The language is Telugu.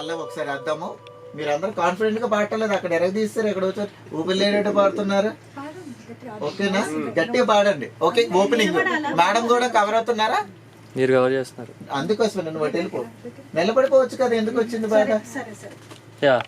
ఒకసారి అద్దాము మీరు అందరూ కాన్ఫిడెంట్గా పాడలేదు అక్కడ ఎరగ తీస్తారు ఎక్కడ వచ్చారు ఊపిరి లేనట్టు పాడుతున్నారు. ఓకేనా? గట్టిగా పాడండి. ఓకే ఓపెనింగ్ మేడం కూడా కవర్ అవుతున్నారా? మీరు కవర్ చేస్తున్నారు. అందుకోసం నువ్వు అటు వెళ్ళిపో. నిలబడిపోవచ్చు కదా ఎందుకు వచ్చింది బాధ? సరే సరే. యా.